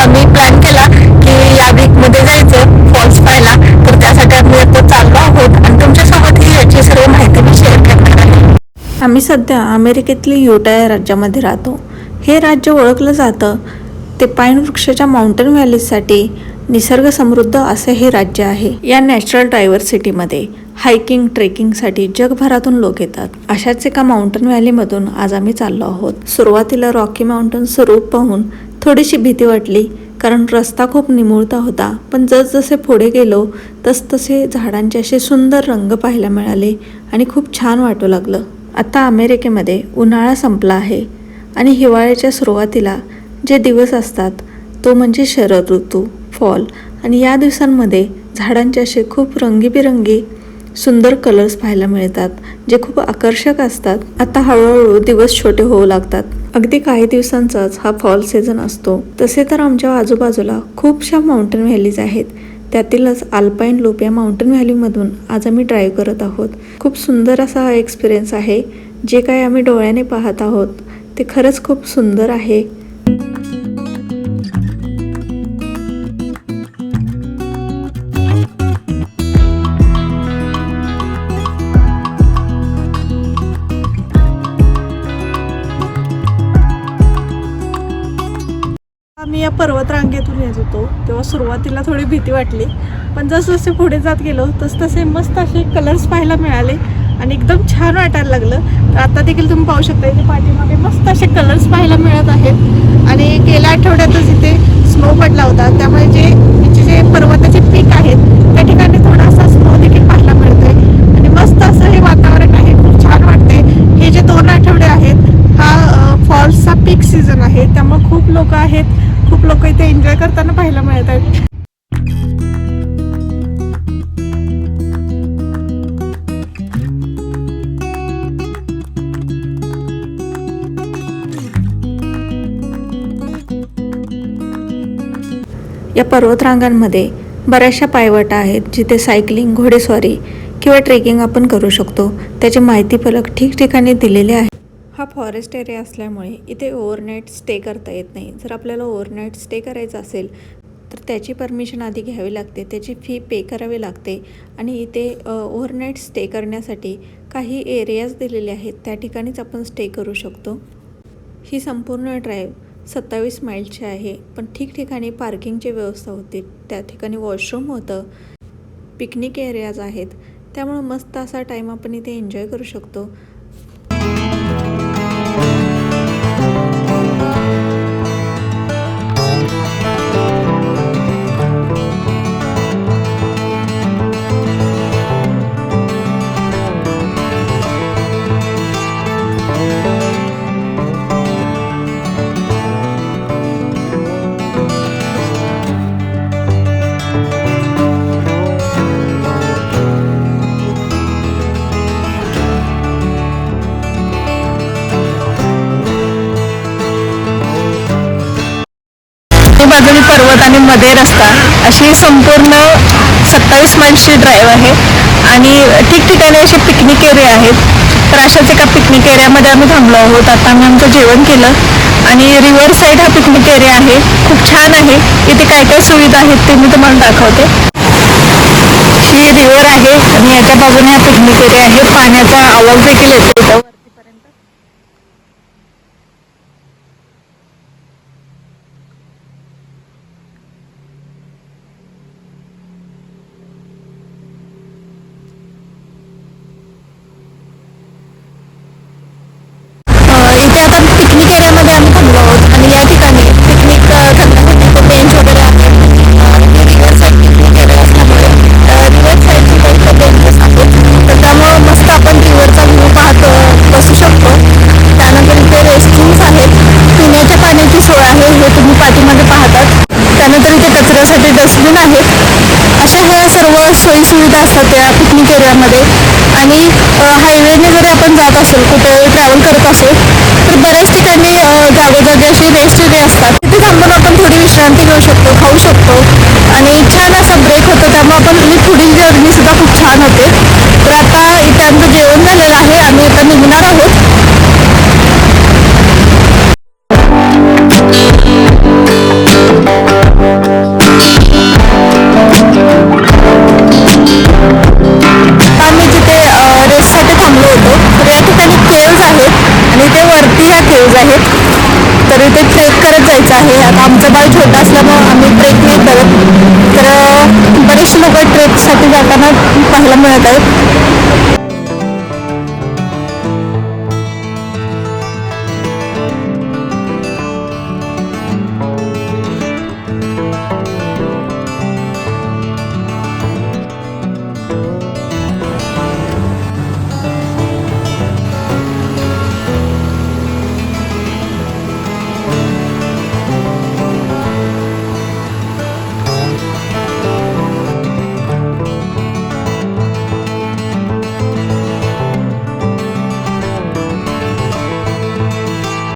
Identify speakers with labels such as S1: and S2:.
S1: आम्ही प्लॅन केला की या वीकमध्ये जायचं फॉल्स पाहायला. तर त्यासाठी आम्ही आता चाललो आहोत आणि तुमच्यासोबत ही याची सर्व माहिती मी शेअर करणार आहे.
S2: आम्ही सध्या अमेरिकेतली युटा या राज्यामध्ये राहतो. हे राज्य ओळखलं जातं. ते पाईन वृक्षाच्या माउंटन व्हॅलीजसाठी निसर्ग समृद्ध असे हे राज्य आहे. या नॅचरल डायव्हर्सिटीमध्ये हायकिंग ट्रेकिंगसाठी जगभरातून लोक येतात. अशाच एका माउंटन व्हॅलीमधून आज आम्ही चाललो आहोत. सुरुवातीला रॉकी माउंटन स्वरूप पाहून थोडीशी भीती वाटली कारण रस्ता खूप निमुळता होता. पण जसजसे पुढे गेलो तसतसे झाडांचे असे सुंदर रंग पाहायला मिळाले आणि खूप छान वाटू लागलं. आता अमेरिकेमध्ये उन्हाळा संपला आहे आणि हिवाळ्याच्या सुरुवातीला जे दिवस असतात तो म्हणजे शरद ऋतू फॉल. आणि या दिवसांमध्ये झाडांचे असे खूप रंगीबिरंगी सुंदर कलर्स पाहायला मिळतात जे खूप आकर्षक असतात. आता हळूहळू दिवस छोटे होऊ लागतात. अगदी काही दिवसांचाच हा फॉल सीझन असतो. तसे तर आमच्या आजूबाजूला खूपशा माउंटन व्हॅलीज आहेत. त्यातीलच आल्पाईन लूप या माउंटन व्हॅलीमधून आज आम्ही ड्राईव्ह करत आहोत. खूप सुंदर असा हा एक्सपिरियन्स आहे. जे काय आम्ही डोळ्याने पाहत आहोत ते खरंच खूप सुंदर आहे.
S1: पर्वतरांगेतून या येत होतो. तेव्हा सुरुवातीला थोडी भीती वाटली. पण जसजसे पुढे जात गेलो तस तसे मस्त असे कलर्स पाहायला मिळाले आणि एकदम छान वाटायला लागलं. तर आता देखील तुम्ही पाहू शकता इथे पाठीमागे मस्त असे कलर्स पाहायला मिळत आहेत. आणि गेल्या आठवड्यातच इथे स्नो पडला होता. त्यामुळे जे इथे जे पर्वताचे पीक आहेत त्या ठिकाणी थोडासा स्नो देखील पाहायला मिळतोय. आणि मस्त असं हे वातावरण आहे. खूप छान वाटते हे जे दोन आठवडे आहेत हा फॉल्सचा पीक सीझन आहे. त्यामुळे खूप लोक आहेत. खूप लोक इथे एन्जॉय करताना पाहायला मिळत आहेत.
S2: या पर्वतरांगांमध्ये बऱ्याचशा पायवाटा आहेत जिथे सायकलिंग घोडेस्वारी किंवा ट्रेकिंग आपण करू शकतो. त्याची माहिती फलक ठिकठिकाणी दिलेले आहे हा फॉरेस्ट एरिया असल्यामुळे इथे ओव्हरनाईट स्टे करता येत नाही. जर आपल्याला ओव्हरनाईट स्टे करायचं असेल तर त्याची परमिशन आधी घ्यावी लागते. त्याची फी पे करावी लागते. आणि इथे ओव्हरनाईट स्टे करण्यासाठी काही एरियाज दिलेले आहेत. त्या ठिकाणीच आपण स्टे करू शकतो. ही संपूर्ण ड्राईव्ह सत्तावीस माईलची आहे. पण ठिकठिकाणी पार्किंगची व्यवस्था होती. त्या ठिकाणी वॉशरूम होतं. पिकनिक एरियाज आहेत. त्यामुळं मस्त असा टाईम आपण इथे एन्जॉय करू शकतो.
S1: बाजूने पर्वत आणि मध्ये रस्ता अशी संपूर्ण सत्तावीस माईल्सची ड्राईव्ह आहे. आणि ठिकठिकाणी असे पिकनिक एरिया आहेत. तर अशाच एका पिकनिक एरियामध्ये आम्ही थांबलो आहोत. आता आम्ही आमचं जेवण केलं. आणि रिव्हर साईड हा पिकनिक एरिया आहे. खूप छान आहे. इथे काय काय सुविधा आहेत ते मी तुम्हाला दाखवते. ही रिव्हर आहे. आणि याच्या बाजूने हा पिकनिक एरिया आहे. पाण्याचा आवाज देखील येतो आहेत. अशा ह्या सर्व सोयीसुविधा असतात त्या पिकनिक एरियामध्ये आणि हायवेने जरी आपण जात असेल कुठे ट्रॅव्हल करत असेल तर बऱ्याच ठिकाणी जागोजागी असे रेस्ट एरिया असतात. तिथे थांबून आपण थोडी विश्रांती घेऊ शकतो खाऊ शकतो. आणि छान असा ब्रेक होतो त्यामुळे आपण थोडी पुढील जर्नी सुद्धा खूप छान होते. नाही ट्रेकसाठी जाताना पाहायला मिळत आहेत.